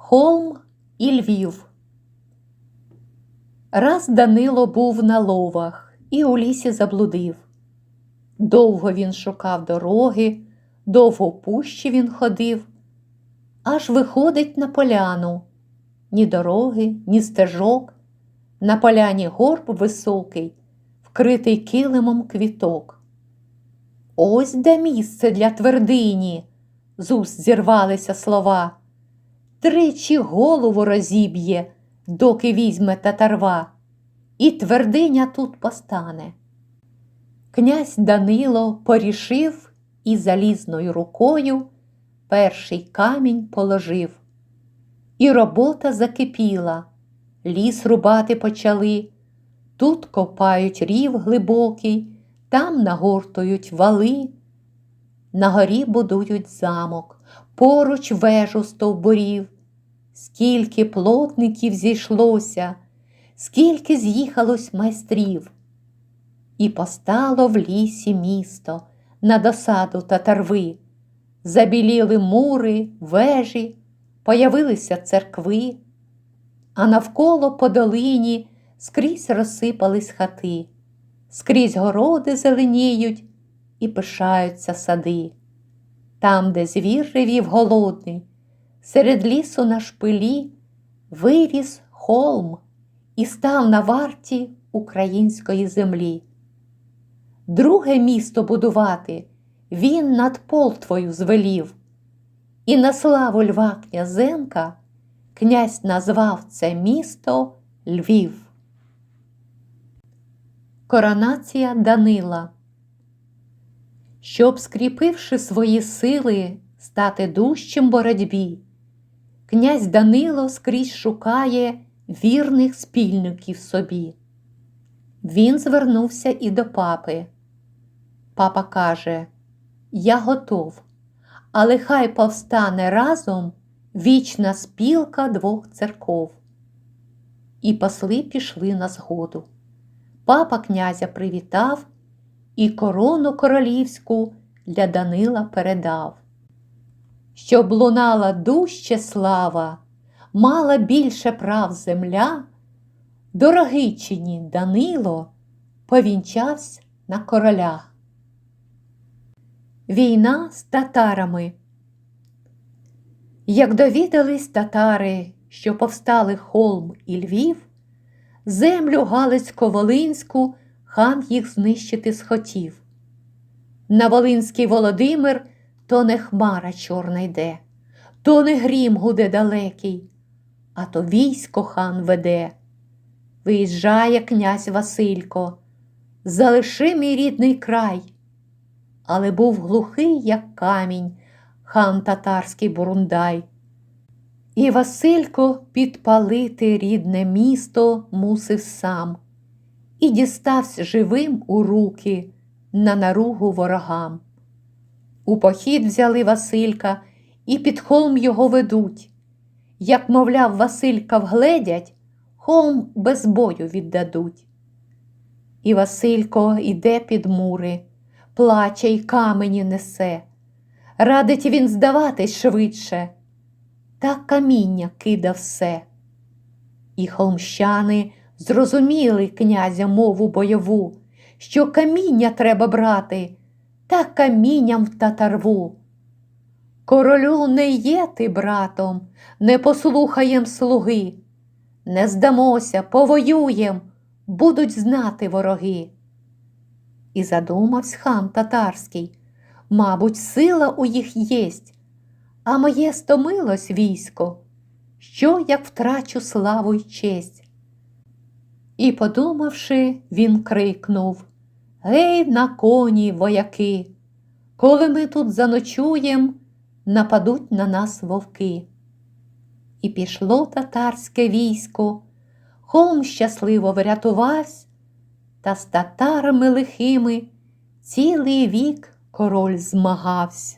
Холм і Львів. Раз Данило був на ловах і у лісі заблудив. Довго він шукав дороги, довго пущі він ходив, аж виходить на поляну. Ні дороги, ні стежок, на поляні горб високий, вкритий килимом квіток. Ось де місце для твердині, з уст зірвалися слова. Тричі голову розіб'є, доки візьме татарва, і твердиня тут постане. Князь Данило порішив і залізною рукою перший камінь положив. І робота закипіла, ліс рубати почали. Тут копають рів глибокий, там нагортують вали. На горі будують замок, поруч вежу стовбурів. Скільки плотників зійшлося, скільки з'їхалось майстрів. І постало в лісі місто на досаду татарви. Забіліли мури, вежі, появилися церкви, а навколо по долині скрізь розсипались хати, скрізь городи зеленіють і пишаються сади. Там, де звір ревів голодний, серед лісу на шпилі виріс холм і став на варті української землі. Друге місто будувати він над Полтвою звелів, і на славу Льва Князенка князь назвав це місто Львів. Коронація Данила. Щоб, скріпивши свої сили, стати дужчим боротьбі, князь Данило скрізь шукає вірних спільників собі. Він звернувся і до папи. Папа каже: Я готов, але хай повстане разом вічна спілка двох церков. І посли пішли на згоду. Папа князя привітав і корону королівську для Данила передав. Щоб лунала дужче слава, мала більше прав земля, дорогичині Данило повінчався на короля. Війна з татарами. Як довідались татари, що повстали холм і Львів, землю Галицько-Волинську хан їх знищити схотів. На Волинський Володимир то не хмара чорна йде, то не грім гуде далекий, а то військо хан веде. Виїжджає князь Василько, залиши мій рідний край. Але був глухий, як камінь, хан татарський Бурундай. І Василько підпалити рідне місто мусив сам і дістався живим у руки на наругу ворогам. У похід взяли Василька і під холм його ведуть. Як, мовляв, Василька вгледять, холм без бою віддадуть. І Василько іде під мури, плаче й камені несе. Радить він здаватись швидше, та каміння кидав все. І холмщани зрозуміли князя мову бойову, що каміння треба брати, та камінням в татарву. Королю не є ти братом, не послухаєм слуги, не здамося, повоюєм, будуть знати вороги. І задумавсь хан татарський, мабуть, сила у їх єсть, а моє стомилось військо, що як втрачу славу й честь. І, подумавши, він крикнув Гей, на коні, вояки, коли ми тут заночуєм, нападуть на нас вовки. І пішло татарське військо, холм щасливо врятувався, та з татарами лихими цілий вік король змагався.